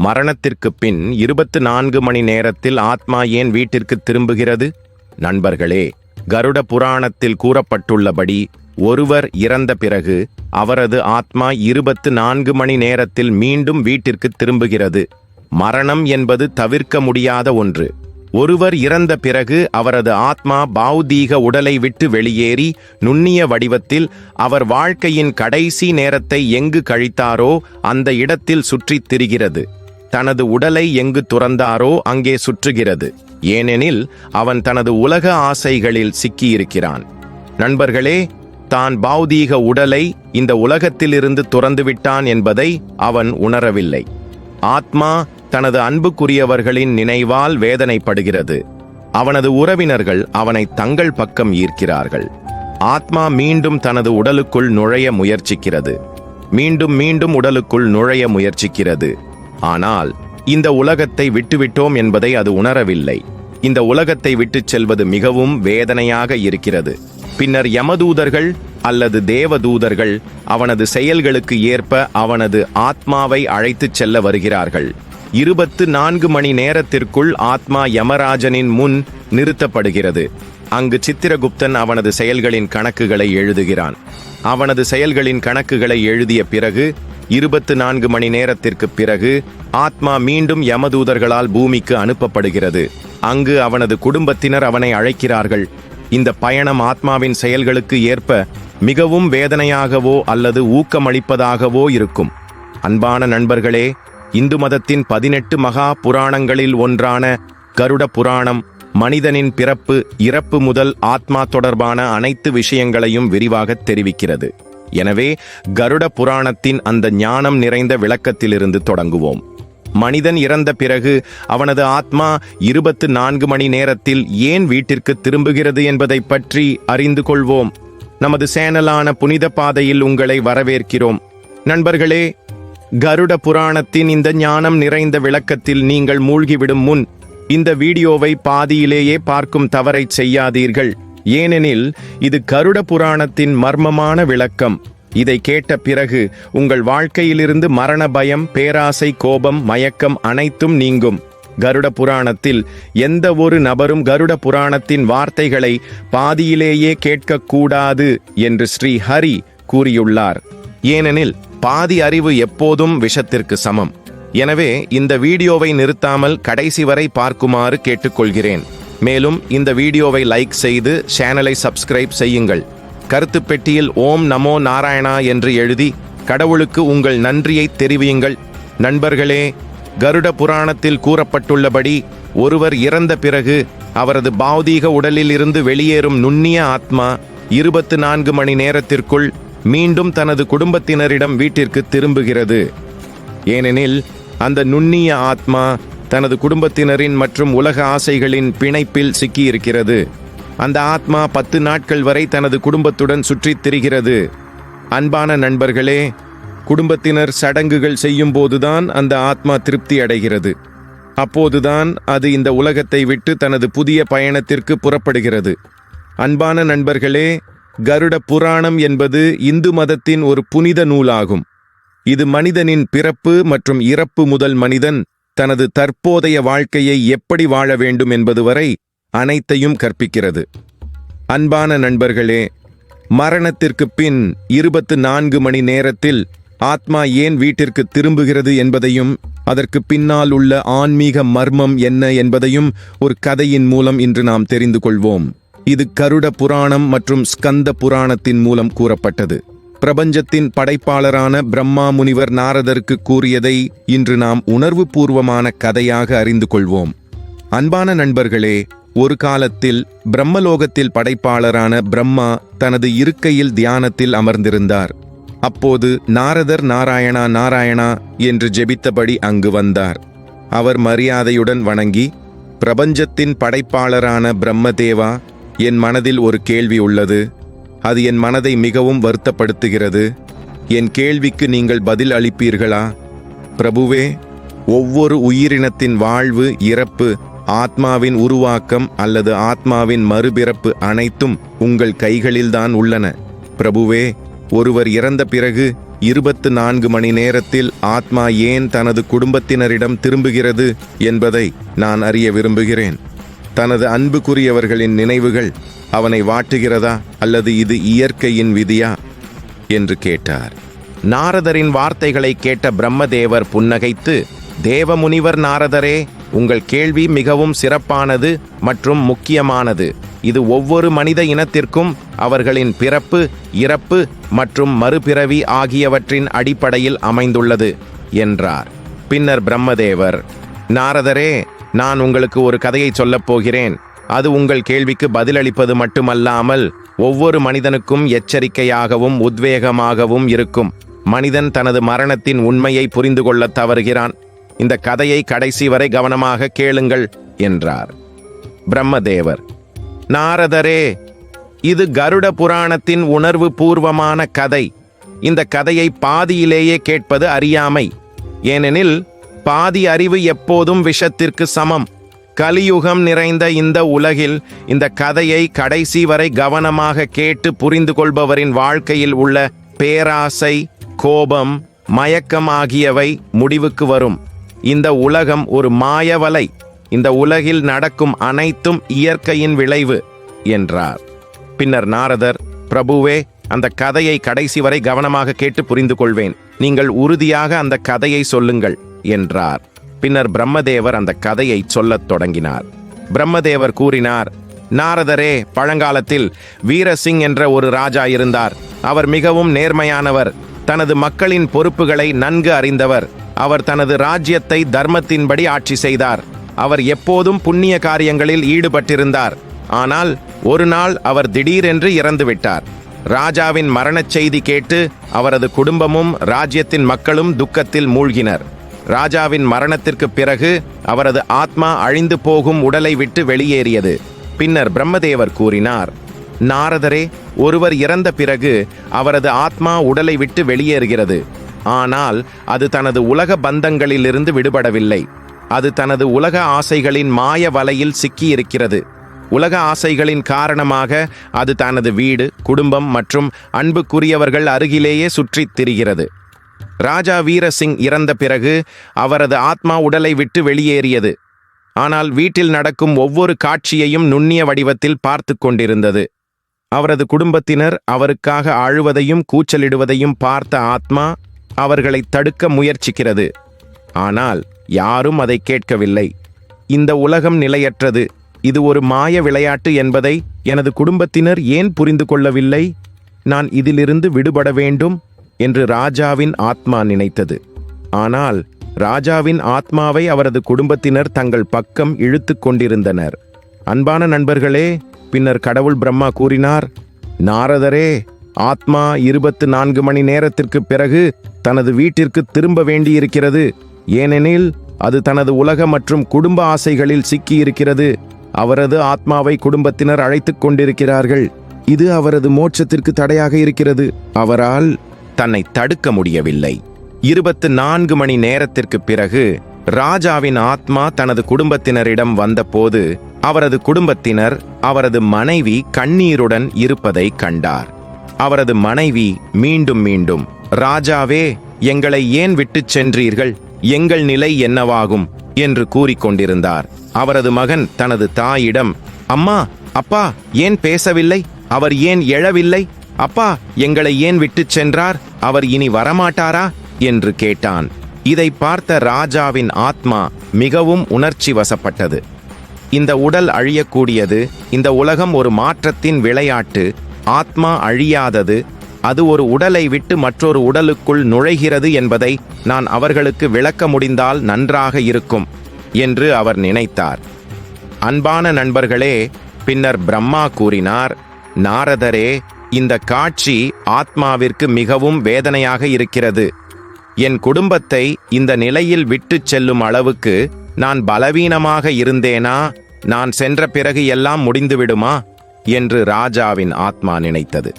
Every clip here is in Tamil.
மரணத்திற்குப் பின் இருபத்து நான்கு மணி நேரத்தில் ஆத்மா ஏன் வீட்டிற்கு திரும்புகிறது? நண்பர்களே கருட புராணத்தில் கூறப்பட்டுள்ளபடி ஒருவர் இறந்த பிறகு அவரது ஆத்மா இருபத்து நான்கு மணி நேரத்தில் மீண்டும் வீட்டிற்கு திரும்புகிறது. மரணம் என்பது தவிர்க்க முடியாத ஒன்று. ஒருவர் இறந்த பிறகு அவரது ஆத்மா பௌதீக உடலை விட்டு வெளியேறி நுண்ணிய வடிவத்தில் அவர் வாழ்க்கையின் கடைசி நேரத்தை எங்கு கழித்தாரோ அந்த இடத்தில் சுற்றித் திரிகிறது. தனது உடலை எங்கு துறந்தாரோ அங்கே சுற்றுகிறது. ஏனெனில் அவன் தனது உலக ஆசைகளில் சிக்கியிருக்கிறான். நண்பர்களே தான் பௌதீக உடலை இந்த உலகத்திலிருந்து துறந்துவிட்டான் என்பதை அவன் உணரவில்லை. ஆத்மா தனது அன்புக்குரியவர்களின் நினைவால் வேதனைப்படுகிறது. அவனது உறவினர்கள் அவனை தங்கள் பக்கம் ஈர்க்கிறார்கள். ஆத்மா மீண்டும் தனது உடலுக்குள் நுழைய முயற்சிக்கிறது. மீண்டும் மீண்டும் உடலுக்குள் நுழைய முயற்சிக்கிறது. ஆனால் இந்த உலகத்தை விட்டுவிட்டோம் என்பதை அது உணரவில்லை. இந்த உலகத்தை விட்டுச் செல்வது மிகவும் வேதனையாக இருக்கிறது. பின்னர் யமதூதர்கள் அல்லது தேவதூதர்கள் அவனது செயல்களுக்கு ஏற்ப அவனது ஆத்மாவை அழைத்துச் செல்ல வருகிறார்கள். இருபத்து நான்கு மணி நேரத்திற்குள் ஆத்மா யமராஜனின் முன் நிறுத்தப்படுகிறது. அங்கு சித்திரகுப்தன் அவனது செயல்களின் கணக்குகளை எழுதுகிறான். அவனது செயல்களின் கணக்குகளை எழுதிய பிறகு இருபத்து நான்கு மணி நேரத்திற்கு பிறகு ஆத்மா மீண்டும் யமதூதர்களால் பூமிக்கு அனுப்பப்படுகிறது. அங்கு அவனது குடும்பத்தினர் அவனை அழைக்கிறார்கள். இந்த பயணம் ஆத்மாவின் செயல்களுக்கு ஏற்ப மிகவும் வேதனையாகவோ அல்லது ஊக்கமளிப்பதாகவோ இருக்கும். அன்பான நண்பர்களே இந்து மதத்தின் பதினெட்டு மகா புராணங்களில் ஒன்றான கருட புராணம் மனிதனின் பிறப்பு இறப்பு முதல் ஆத்மா தொடர்பான அனைத்து விஷயங்களையும் விரிவாகத் தெரிவிக்கிறது. எனவே கருட புராணத்தின் அந்த ஞானம் நிறைந்த விளக்கத்திலிருந்து தொடங்குவோம். மனிதன் இறந்த பிறகு அவனது ஆத்மா இருபத்து நான்கு மணி நேரத்தில் ஏன் வீட்டிற்கு திரும்புகிறது என்பதை பற்றி அறிந்து கொள்வோம். நமது சேனலான புனித பாதையில் உங்களை வரவேற்கிறோம். நண்பர்களே கருட புராணத்தின் இந்த ஞானம் நிறைந்த விளக்கத்தில் நீங்கள் மூழ்கிவிடும் முன் இந்த வீடியோவை பாதியிலேயே பார்க்கும் தவறைச் செய்யாதீர்கள். ஏனெனில் இது கருட புராணத்தின் மர்மமான விளக்கம். இதை கேட்ட பிறகு உங்கள் வாழ்க்கையிலிருந்து மரண பயம் பேராசை கோபம் மயக்கம் அனைத்தும் நீங்கும். கருட புராணத்தில் எந்த ஒரு நபரும் கருட புராணத்தின் வார்த்தைகளை பாதியிலேயே கேட்கக்கூடாது என்று ஸ்ரீ ஹரி கூறியுள்ளார். ஏனெனில் பாதி அறிவு எப்போதும் விஷத்திற்கு சமம். எனவே இந்த வீடியோவை நிறுத்தாமல் கடைசி வரை பார்க்குமாறு கேட்டுக்கொள்கிறேன். மேலும் இந்த வீடியோவை லைக் செய்து சேனலை சப்ஸ்கிரைப் செய்யுங்கள். கருத்து பெட்டியில் ஓம் நமோ நாராயணா என்று எழுதி கடவுளுக்கு உங்கள் நன்றியை தெரிவியுங்கள். நண்பர்களே கருட புராணத்தில் கூறப்பட்டுள்ளபடி ஒருவர் இறந்த பிறகு அவரது பௌதீக உடலில் இருந்து வெளியேறும் நுண்ணிய ஆத்மா இருபத்து நான்கு மணி நேரத்திற்குள் மீண்டும் தனது குடும்பத்தினரிடம் வீட்டிற்கு திரும்புகிறது. ஏனெனில் அந்த நுண்ணிய ஆத்மா தனது குடும்பத்தினரின் மற்றும் உலக ஆசைகளின் பிணைப்பில் சிக்கியிருக்கிறது. அந்த ஆத்மா பத்து நாட்கள் வரை தனது குடும்பத்துடன் சுற்றித் திரிகிறது. அன்பான நண்பர்களே குடும்பத்தினர் சடங்குகள் செய்யும் போதுதான் அந்த ஆத்மா திருப்தி அடைகிறது. அப்போதுதான் அது இந்த உலகத்தை விட்டு தனது புதிய பயணத்திற்கு புறப்படுகிறது. அன்பான நண்பர்களே கருட புராணம் என்பது இந்து மதத்தின் ஒரு புனித நூலாகும். இது மனிதனின் பிறப்பு மற்றும் இறப்பு முதல் மனிதன் தனது தற்போதைய வாழ்க்கையை எப்படி வாழ வேண்டும் என்பது வரை அனைத்தையும் கற்பிக்கிறது. அன்பான நண்பர்களே மரணத்திற்கு பின் இருபத்து நான்கு மணி நேரத்தில் ஆத்மா ஏன் வீட்டிற்கு திரும்புகிறது என்பதையும் அதற்கு பின்னால் உள்ள ஆன்மீக மர்மம் என்ன என்பதையும் ஒரு கதையின் மூலம் இன்று நாம் தெரிந்து கொள்வோம். இது கருட புராணம் மற்றும் ஸ்கந்த புராணத்தின் மூலம் கூறப்பட்டது. பிரபஞ்சத்தின் படைப்பாளரான பிரம்மா முனிவர் நாரதருக்கு கூறியதை இன்று நாம் உணர்வுபூர்வமான கதையாக அறிந்து கொள்வோம். அன்பான நண்பர்களே ஒரு காலத்தில் பிரம்மலோகத்தில் படைப்பாளரான பிரம்மா தனது இருக்கையில் தியானத்தில் அமர்ந்திருந்தார். அப்போது நாரதர் நாராயணா நாராயணா என்று ஜெபித்தபடி அங்கு வந்தார். அவர் மரியாதையுடன் வணங்கி பிரபஞ்சத்தின் படைப்பாளரான பிரம்மதேவா என் மனதில் ஒரு கேள்வி உள்ளது. அது என் மனதை மிகவும் வருத்தப்படுத்துகிறது. என் கேள்விக்கு நீங்கள் பதில் அளிப்பீர்களா? பிரபுவே ஒவ்வொரு உயிரினத்தின் வாழ்வு இறப்பு ஆத்மாவின் உருவாக்கம் அல்லது ஆத்மாவின் மறுபிறப்பு அனைத்தும் உங்கள் கைகளில்தான் உள்ளன. பிரபுவே ஒருவர் இறந்த பிறகு இருபத்து நான்கு மணி நேரத்தில் ஆத்மா ஏன் தனது குடும்பத்தினரிடம் திரும்புகிறது என்பதை நான் அறிய விரும்புகிறேன். தனது அன்புக்குரியவர்களின் நினைவுகள் அவனை வாட்டுகிறதா அல்லது இது இயற்கையின் விதியா என்று கேட்டார். நாரதரின் வார்த்தைகளை கேட்ட பிரம்மதேவர் புன்னகைத்து தேவமுனிவர் நாரதரே உங்கள் கேள்வி மிகவும் சிறப்பானது மற்றும் முக்கியமானது. இது ஒவ்வொரு மனித இனத்திற்கும் அவர்களின் பிறப்பு இறப்பு மற்றும் மறுபிறவி ஆகியவற்றின் அடிப்படையில் அமைந்துள்ளது என்றார். பின்னர் பிரம்மதேவர் நாரதரே நான் உங்களுக்கு ஒரு கதையை சொல்லப் போகிறேன். அது உங்கள் கேள்விக்கு பதிலளிப்பது மட்டுமல்லாமல் ஒவ்வொரு மனிதனுக்கும் எச்சரிக்கையாகவும் உத்வேகமாகவும் இருக்கும். மனிதன் தனது மரணத்தின் உண்மையை புரிந்து கொள்ளத் தவறுகிறான். இந்த கதையை கடைசி வரை கவனமாக கேளுங்கள் என்றார். பிரம்மதேவர் நாரதரே இது கருட புராணத்தின் உணர்வு பூர்வமான கதை. இந்த கதையை பாதியிலேயே கேட்பது அறியாமை. ஏனெனில் பாதி அறிவு எப்போதும் விஷத்திற்கு சமம். கலியுகம் நிறைந்த இந்த உலகில் இந்த கதையை கடைசி வரை கவனமாக கேட்டு புரிந்து கொள்பவரின் வாழ்க்கையில் உள்ள பேராசை கோபம் மயக்கம் ஆகியவை முடிவுக்கு வரும். இந்த உலகம் ஒரு மாயவலை. இந்த உலகில் நடக்கும் அனைத்தும் இயற்கையின் விளைவு என்றார். பின்னர் நாரதர் பிரபுவே அந்த கதையை கடைசி வரை கவனமாக கேட்டு புரிந்து கொள்வேன். நீங்கள் உறுதியாக அந்த கதையை சொல்லுங்கள். என்றார். பின்னர் பிரம்மதேவர் அந்த கதையை சொல்லத் தொடங்கினார். பிரம்மதேவர் கூறினார் நாரதரே பழங்காலத்தில் வீரசிங் என்ற ஒரு ராஜா இருந்தார். அவர் மிகவும் நேர்மையானவர். தனது மக்களின் பொறுப்புகளை நன்கு அறிந்தவர். அவர் தனது ராஜ்யத்தை தர்மத்தின்படி ஆட்சி செய்தார். அவர் எப்போதும் புண்ணிய காரியங்களில் ஈடுபட்டிருந்தார். ஆனால் ஒரு நாள் அவர் திடீரென்று இறந்துவிட்டார். ராஜாவின் மரணச் செய்தி கேட்டு அவரது குடும்பமும் ராஜ்யத்தின் மக்களும் துக்கத்தில் மூழ்கினர். ராஜாவின் மரணத்திற்கு பிறகு அவரது ஆத்மா அழிந்து போகும் உடலை விட்டு வெளியேறியது. பின்னர் பிரம்மதேவர் கூறினார் நாரதரே ஒருவர் இறந்த பிறகு அவரது ஆத்மா உடலை விட்டு வெளியேறுகிறது. ஆனால் அது தனது உலக பந்தங்களிலிருந்து விடுபடவில்லை. அது தனது உலக ஆசைகளின் மாய வலையில் சிக்கியிருக்கிறது. உலக ஆசைகளின் காரணமாக அது தனது வீடு குடும்பம் மற்றும் அன்புக்குரியவர்கள் அருகிலேயே சுற்றித் திரிகிறது. ராஜா வீரசிங் இறந்த பிறகு அவரது ஆத்மா உடலை விட்டு வெளியேறியது. ஆனால் வீட்டில் நடக்கும் ஒவ்வொரு காட்சியையும் நுண்ணிய வடிவத்தில் பார்த்து கொண்டிருந்தது. அவரது குடும்பத்தினர் அவருக்காக அழுவதையும் கூச்சலிடுவதையும் பார்த்த ஆத்மா அவர்களை தடுக்க முயற்சிக்கிறது. ஆனால் யாரும் அதை கேட்கவில்லை. இந்த உலகம் நிலையற்றது. இது ஒரு மாய விளையாட்டு என்பதை எனது குடும்பத்தினர் ஏன் புரிந்து கொள்ளவில்லை? நான் இதிலிருந்து விடுபட வேண்டும்? என்று ராஜாவின் ஆத்மா நினைத்தது. ஆனால் ராஜாவின் ஆத்மாவை அவரது குடும்பத்தினர் தங்கள் பக்கம் இழுத்து கொண்டிருந்தனர். அன்பான நண்பர்களே பின்னர் கடவுள் பிரம்மா கூறினார் நாரதரே ஆத்மா இருபத்து நான்கு மணி நேரத்திற்கு பிறகு தனது வீட்டிற்கு திரும்ப வேண்டியிருக்கிறது. ஏனெனில் அது தனது உலக மற்றும் குடும்ப ஆசைகளில் சிக்கியிருக்கிறது. அவரது ஆத்மாவை குடும்பத்தினர் அழைத்துக் கொண்டிருக்கிறார்கள். இது அவரது மோட்சத்திற்கு தடையாக இருக்கிறது. அவரால் தன்னை தடுக்க முடியவில்லை. இருபத்து நான்கு மணி நேரத்திற்கு பிறகு ராஜாவின் ஆத்மா தனது குடும்பத்தினரிடம் வந்தபோது அவரது குடும்பத்தினர் அவரது மனைவி கண்ணீருடன் இருப்பதை கண்டார். அவரது மனைவி மீண்டும் மீண்டும் ராஜாவே எங்களை ஏன் விட்டுச் சென்றீர்கள்? எங்கள் நிலை என்னவாகும்? என்று கூறிக்கொண்டிருந்தார் அவரது மகன் தனது தாயிடம் அம்மா அப்பா ஏன் பேசவில்லை? அவர் ஏன் எழவில்லை? அப்பா எங்களை ஏன் விட்டுச் சென்றார்? அவர் இனி வரமாட்டாரா? என்று கேட்டான். இதை பார்த்த ராஜாவின் ஆத்மா மிகவும் உணர்ச்சி வசப்பட்டது இந்த உடல் அழியக்கூடியது இந்த உலகம் ஒரு மாற்றத்தின் விளையாட்டு ஆத்மா அழியாதது அது ஒரு உடலை விட்டு மற்றொரு உடலுக்குள் நுழைகிறது என்பதை நான் அவர்களுக்கு விளக்க முடிந்தால் நன்றாக இருக்கும் என்று அவர் நினைத்தார். அன்பான நண்பர்களே பின்னர் பிரம்மா கூறினார் நாரதரே இந்த காட்சி ஆத்மாவிற்கு மிகவும் வேதனையாக இருக்கிறது. என் குடும்பத்தை இந்த நிலையில் விட்டுச் செல்லும் அளவுக்கு நான் பலவீனமாக இருந்தேனா? நான் சென்ற பிறகு எல்லாம் முடிந்துவிடுமா? என்று ராஜாவின் ஆத்மா நினைத்தது.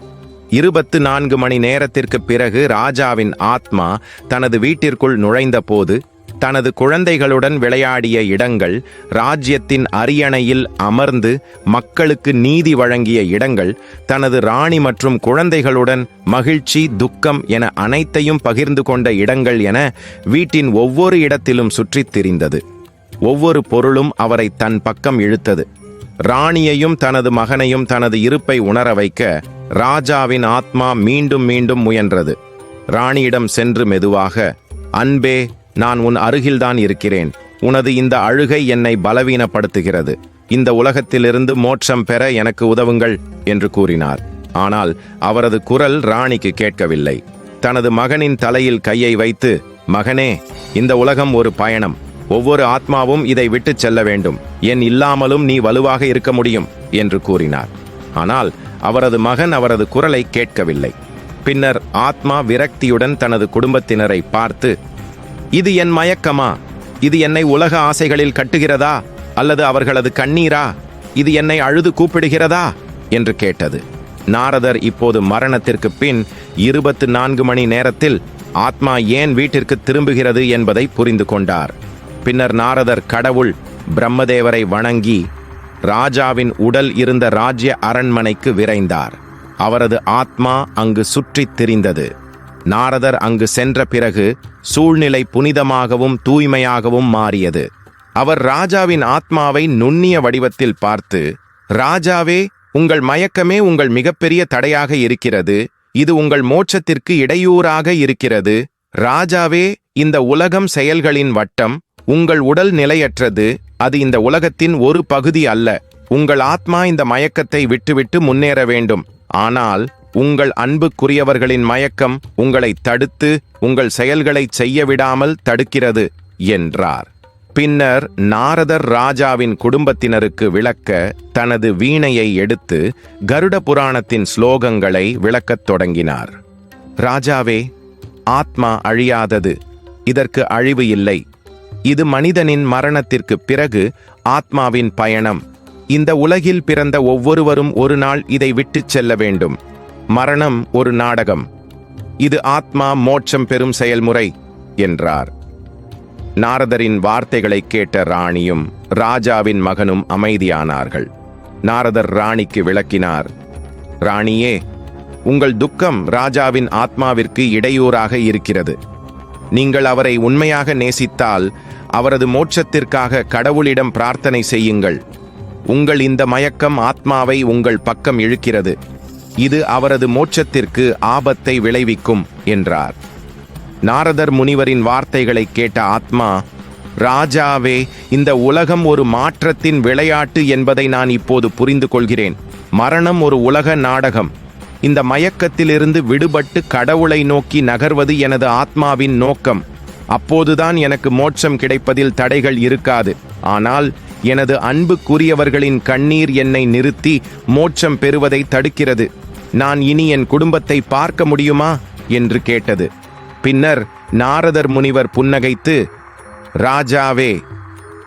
இருபத்து நான்கு மணி நேரத்திற்கு பிறகு ராஜாவின் ஆத்மா தனது வீட்டிற்குள் நுழைந்தபோது தனது குழந்தைகளுடன் விளையாடிய இடங்கள் ராஜ்யத்தின் அரியணையில் அமர்ந்து மக்களுக்கு நீதி வழங்கிய இடங்கள் தனது ராணி மற்றும் குழந்தைகளுடன் மகிழ்ச்சி துக்கம் என அனைத்தையும் பகிர்ந்து கொண்ட இடங்கள் என வீட்டின் ஒவ்வொரு இடத்திலும் சுற்றித் திரிந்தது. ஒவ்வொரு பொருளும் அவரை தன் பக்கம் இழுத்தது. ராணியையும் தனது மகனையும் தனது இருப்பை உணர வைக்க ராஜாவின் ஆத்மா மீண்டும் மீண்டும் முயன்றது. ராணியிடம் சென்று மெதுவாக அன்பே நான் உன் அருகில்தான் இருக்கிறேன். உனது இந்த அழுகை என்னை பலவீனப்படுத்துகிறது. இந்த உலகத்திலிருந்து மோட்சம் பெற எனக்கு உதவுங்கள் என்று கூறினார். ஆனால் அவரது குரல் ராணிக்கு கேட்கவில்லை. தனது மகனின் தலையில் கையை வைத்து மகனே இந்த உலகம் ஒரு பயணம். ஒவ்வொரு ஆத்மாவும் இதை விட்டுச் செல்ல வேண்டும். என் இல்லாமலும் நீ வலுவாக இருக்க முடியும் என்று கூறினார். ஆனால் அவரது மகன் அவரது குரலை கேட்கவில்லை. பின்னர் ஆத்மா விரக்தியுடன் தனது குடும்பத்தினரை பார்த்து இது என் மயக்கமா? இது என்னை உலக ஆசைகளில் கட்டுகிறதா? அல்லது அவர்களது கண்ணீரா? இது என்னை அழுது கூப்பிடுகிறதா? என்று கேட்டது. நாரதர் இப்போது மரணத்திற்கு பின் இருபத்து நான்கு மணி நேரத்தில் ஆத்மா ஏன் வீட்டிற்கு திரும்புகிறது என்பதை புரிந்து கொண்டார். பின்னர் நாரதர் கடவுள் பிரம்மதேவரை வணங்கி ராஜாவின் உடல் இருந்த ராஜ்ய அரண்மனைக்கு விரைந்தார். அவரது ஆத்மா அங்கு சுற்றித் திரிந்தது. நாரதர் அங்கு சென்ற பிறகு சூழ்நிலை புனிதமாகவும் தூய்மையாகவும் மாறியது. அவர் ராஜாவின் ஆத்மாவை நுண்ணிய வடிவத்தில் பார்த்து ராஜாவே உங்கள் மயக்கமே உங்கள் மிகப்பெரிய தடையாக இருக்கிறது. இது உங்கள் மோட்சத்திற்கு இடையூறாக இருக்கிறது. ராஜாவே இந்த உலகம் செயல்களின் வட்டம் உங்கள் உடல் நிலையற்றது. அது இந்த உலகத்தின் ஒரு பகுதி அல்ல. உங்கள் ஆத்மா இந்த மயக்கத்தை விட்டுவிட்டு முன்னேற வேண்டும். ஆனால் உங்கள் அன்புக்குரியவர்களின் மயக்கம் உங்களை தடுத்து உங்கள் செயல்களை செய்ய விடாமல் தடுக்கிறது என்றார். பின்னர் நாரதர் ராஜாவின் குடும்பத்தினருக்கு விளக்க தனது வீணையை எடுத்து கருட புராணத்தின் ஸ்லோகங்களை விளக்கத் தொடங்கினார். ராஜாவே ஆத்மா அழியாதது இதற்கு அழிவு இல்லை. இது மனிதனின் மரணத்திற்கு பிறகு ஆத்மாவின் பயணம். இந்த உலகில் பிறந்த ஒவ்வொருவரும் ஒரு நாள் இதை விட்டுச் செல்ல வேண்டும். மரணம் ஒரு நாடகம். இது ஆத்மா மோட்சம் பெறும் செயல்முறை என்றார். நாரதரின் வார்த்தைகளை கேட்ட ராணியும் ராஜாவின் மகனும் அமைதியானார்கள். நாரதர் ராணிக்கு விளக்கினார் ராணியே உங்கள் துக்கம் ராஜாவின் ஆத்மாவிற்கு இடையூறாக இருக்கிறது. நீங்கள் அவரை உண்மையாக நேசித்தால் அவரது மோட்சத்திற்காக கடவுளிடம் பிரார்த்தனை செய்யுங்கள். உங்கள் இந்த மயக்கம் ஆத்மாவை உங்கள் பக்கம் இழுக்கிறது. இது அவரது மோட்சத்திற்கு ஆபத்தை விளைவிக்கும் என்றார். நாரதர் முனிவரின் வார்த்தைகளை கேட்ட ஆத்மா ராஜாவே இந்த உலகம் ஒரு மாற்றத்தின் விளையாட்டு என்பதை நான் இப்போது புரிந்து கொள்கிறேன் மரணம் ஒரு உலக நாடகம். இந்த மயக்கத்திலிருந்து விடுபட்டு கடவுளை நோக்கி நகர்வது எனது ஆத்மாவின் நோக்கம். அப்போதுதான் எனக்கு மோட்சம் கிடைப்பதில் தடைகள் இருக்காது. ஆனால் எனது அன்புக்குரியவர்களின் கண்ணீர் என்னை நிறுத்தி மோட்சம் பெறுவதை தடுக்கிறது. நான் இனி என் குடும்பத்தை பார்க்க முடியுமா? என்று கேட்டது. பின்னர் நாரதர் முனிவர் புன்னகைத்து ராஜாவே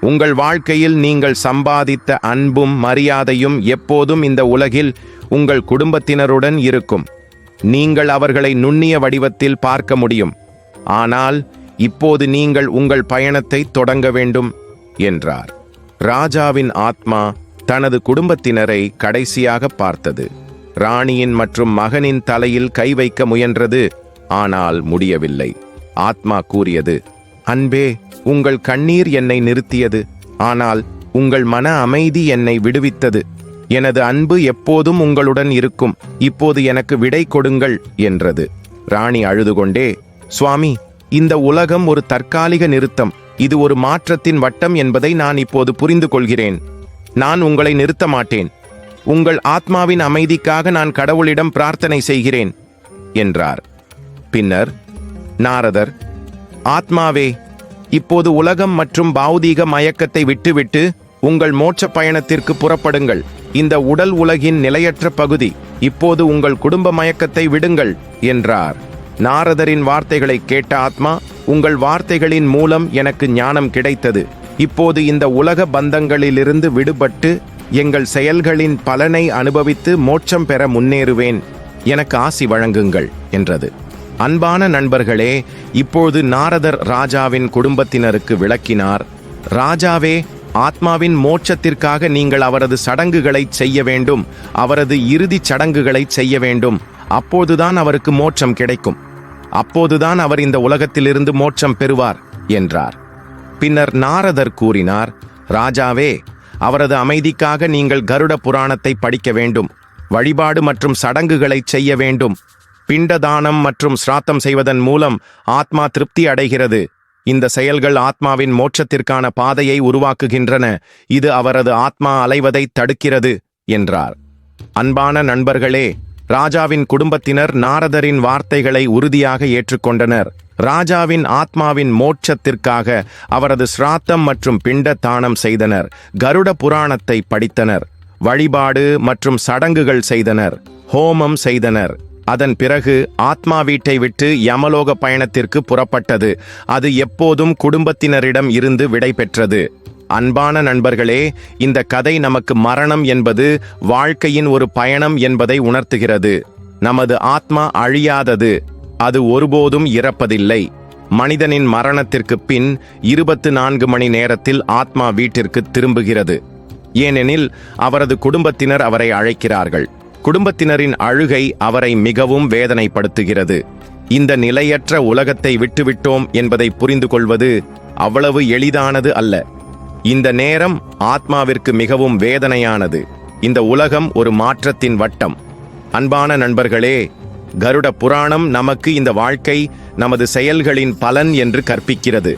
உங்கள் வாழ்க்கையில் நீங்கள் சம்பாதித்த அன்பும் மரியாதையும் எப்போதும் இந்த உலகில் உங்கள் குடும்பத்தினருடன் இருக்கும். நீங்கள் அவர்களை நுண்ணிய வடிவத்தில் பார்க்க முடியும். ஆனால் இப்போது நீங்கள் உங்கள் பயணத்தை தொடங்க வேண்டும் என்றார். ராஜாவின் ஆத்மா தனது குடும்பத்தினரை கடைசியாக பார்த்தது. ராணியின் மற்றும் மகனின் தலையில் கை வைக்க முயன்றது ஆனால் முடியவில்லை. ஆத்மா கூறியது அன்பே உங்கள் கண்ணீர் என்னை நிறுத்தியது ஆனால் உங்கள் மன அமைதி என்னை விடுவித்தது. எனது அன்பு எப்போதும் உங்களுடன் இருக்கும் இப்போது எனக்கு விடை கொடுங்கள் என்றது. ராணி அழுதுகொண்டே சுவாமி இந்த உலகம் ஒரு தற்காலிக நிறுத்தம். இது ஒரு மாற்றத்தின் வட்டம் என்பதை நான் இப்போது புரிந்து கொள்கிறேன் நான் உங்களை நிறுத்த மாட்டேன் உங்கள் ஆத்மாவின் அமைதிக்காக நான் கடவுளிடம் பிரார்த்தனை செய்கிறேன் என்றார். பின்னர் நாரதர் ஆத்மாவே இப்போது உலகம் மற்றும் பௌதீக மயக்கத்தை விட்டுவிட்டு உங்கள் மோட்ச பயணத்திற்கு புறப்படுங்கள். இந்த உடல் உலகின் நிலையற்ற பகுதி இப்போது உங்கள் குடும்ப மயக்கத்தை விடுங்கள் என்றார். நாரதரின் வார்த்தைகளை கேட்ட ஆத்மா உங்கள் வார்த்தைகளின் மூலம் எனக்கு ஞானம் கிடைத்தது. இப்போது இந்த உலக பந்தங்களிலிருந்து விடுபட்டு எங்கள் செயல்களின் பலனை அனுபவித்து மோட்சம் பெற முன்னேறுவேன். எனக்கு ஆசி வழங்குங்கள் என்றது. அன்பான நண்பர்களே இப்போது நாரதர் ராஜாவின் குடும்பத்தினருக்கு விளக்கினார். ராஜாவே ஆத்மாவின் மோட்சத்திற்காக நீங்கள் அவரது சடங்குகளை செய்ய வேண்டும். அவரது இறுதிச் சடங்குகளை செய்ய வேண்டும். அப்போதுதான் அவருக்கு மோட்சம் கிடைக்கும். அப்போதுதான் அவர் இந்த உலகத்திலிருந்து மோட்சம் பெறுவார் என்றார். பின்னர் நாரதர் கூறினார் ராஜாவே அவரது அமைதிக்காக நீங்கள் கருட புராணத்தை படிக்க வேண்டும் வழிபாடு மற்றும் சடங்குகளை செய்ய வேண்டும். பிண்டதானம் மற்றும் சிராத்தம் செய்வதன் மூலம் ஆத்மா திருப்தி அடைகிறது. இந்த செயல்கள் ஆத்மாவின் மோட்சத்திற்கான பாதையை உருவாக்குகின்றன. இது அவரது ஆத்மா அலைவதை தடுக்கிறது என்றார். அன்பான நண்பர்களே ராஜாவின் குடும்பத்தினர் நாரதரின் வார்த்தைகளை உறுதியாக ஏற்றுக்கொண்டனர். ராஜாவின் ஆத்மாவின் மோட்சத்திற்காக அவரது சிராத்தம் மற்றும் பிண்ட தானம் செய்தனர். கருட புராணத்தை படித்தனர். வழிபாடு மற்றும் சடங்குகள் செய்தனர். ஹோமம் செய்தனர். அதன் பிறகு ஆத்மா வீட்டை விட்டு யமலோக பயணத்திற்கு புறப்பட்டது. அது எப்போதும் குடும்பத்தினரிடம் இருந்து விடை பெற்றது. அன்பான நண்பர்களே இந்த கதை நமக்கு மரணம் என்பது வாழ்க்கையின் ஒரு பயணம் என்பதை உணர்த்துகிறது. நமது ஆத்மா அழியாதது அது ஒருபோதும் இறப்பதில்லை. மனிதனின் மரணத்திற்கு பின் இருபத்து நான்கு மணி நேரத்தில் ஆத்மா வீட்டிற்கு திரும்புகிறது. ஏனெனில் அவரது குடும்பத்தினர் அவரை அழைக்கிறார்கள். குடும்பத்தினரின் அழுகை அவரை மிகவும் வேதனைப்படுத்துகிறது. இந்த நிலையற்ற உலகத்தை விட்டுவிட்டோம் என்பதை புரிந்து கொள்வது அவ்வளவு எளிதானது அல்ல. இந்த நேரம் ஆத்மாவிற்கு மிகவும் வேதனையானது. இந்த உலகம் ஒரு மாற்றத்தின் வட்டம். அன்பான நண்பர்களே கருட புராணம் நமக்கு இந்த வாழ்க்கை நமது செயல்களின் பலன் என்று கற்பிக்கிறது.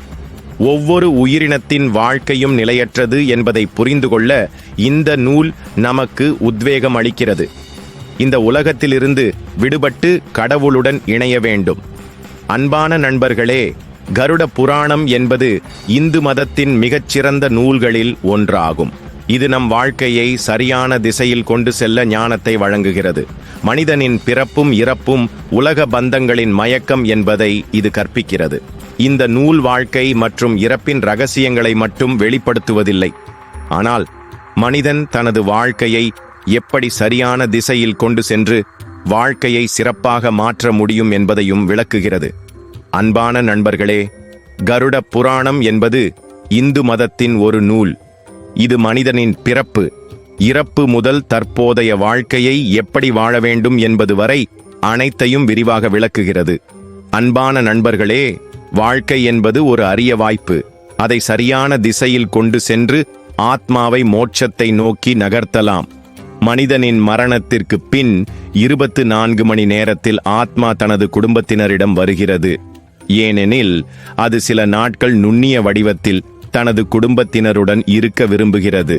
ஒவ்வொரு உயிரினத்தின் வாழ்க்கையும் நிலையற்றது என்பதை புரிந்து கொள்ள இந்த நூல் நமக்கு உத்வேகம் அளிக்கிறது. இந்த உலகத்திலிருந்து விடுபட்டு கடவுளுடன் இணைய வேண்டும். அன்பான நண்பர்களே கருட புராணம் என்பது இந்து மதத்தின் மிகச்சிறந்த நூல்களில் ஒன்றாகும். இது நம் வாழ்க்கையை சரியான திசையில் கொண்டு செல்ல ஞானத்தை வழங்குகிறது. மனிதனின் பிறப்பும் இறப்பும் உலக பந்தங்களின் மயக்கம் என்பதை இது கற்பிக்கிறது. இந்த நூல் வாழ்க்கை மற்றும் இறப்பின் ரகசியங்களை மட்டும் வெளிப்படுத்துவதில்லை. ஆனால் மனிதன் தனது வாழ்க்கையை எப்படி சரியான திசையில் கொண்டு சென்று வாழ்க்கையை சிறப்பாக மாற்ற முடியும் என்பதையும் விளக்குகிறது. அன்பான நண்பர்களே கருட புராணம் என்பது இந்து மதத்தின் ஒரு நூல். இது மனிதனின் பிறப்பு இறப்பு முதல் தற்போதைய வாழ்க்கையை எப்படி வாழ வேண்டும் என்பது வரை அனைத்தையும் விரிவாக விளக்குகிறது. அன்பான நண்பர்களே வாழ்க்கை என்பது ஒரு அரிய வாய்ப்பு. அதை சரியான திசையில் கொண்டு சென்று ஆத்மாவை மோட்சத்தை நோக்கி நகர்த்தலாம். மனிதனின் மரணத்திற்கு பின் இருபத்து நான்கு மணி நேரத்தில் ஆத்மா தனது குடும்பத்தினரிடம் வருகிறது. ஏனெனில் அது சில நாட்கள் நுண்ணிய வடிவத்தில் தனது குடும்பத்தினருடன் இருக்க விரும்புகிறது.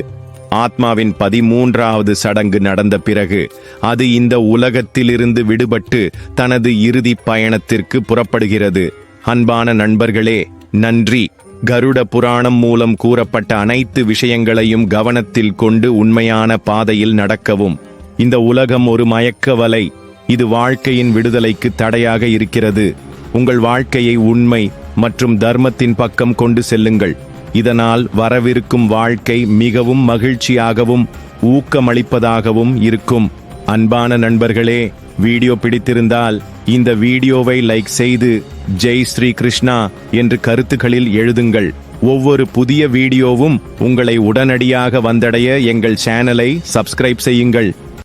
ஆத்மாவின் பதிமூன்றாவது சடங்கு நடந்த பிறகு அது இந்த உலகத்திலிருந்து விடுபட்டு தனது இறுதி பயணத்திற்கு புறப்படுகிறது. அன்பான நண்பர்களே நன்றி. கருட புராணம் மூலம் கூறப்பட்ட அனைத்து விஷயங்களையும் கவனத்தில் கொண்டு உண்மையான பாதையில் நடக்கவும். இந்த உலகம் ஒரு மயக்க வலை இது வாழ்க்கையின் விடுதலைக்கு தடையாக இருக்கிறது. உங்கள் வாழ்க்கையை உண்மை மற்றும் தர்மத்தின் பக்கம் கொண்டு செல்லுங்கள். இதனால் வரவிருக்கும் வாழ்க்கை மிகவும் மகிழ்ச்சியாகவும் ஊக்கமளிப்பதாகவும் இருக்கும். அன்பான நண்பர்களே வீடியோ பிடித்திருந்தால் இந்த வீடியோவை லைக் செய்து ஜெய் ஸ்ரீ கிருஷ்ணா என்று கருத்துக்களில் எழுதுங்கள். ஒவ்வொரு புதிய வீடியோவும் உங்களை உடனடியாக வந்தடைய எங்கள் சேனலை சப்ஸ்கிரைப் செய்யுங்கள்.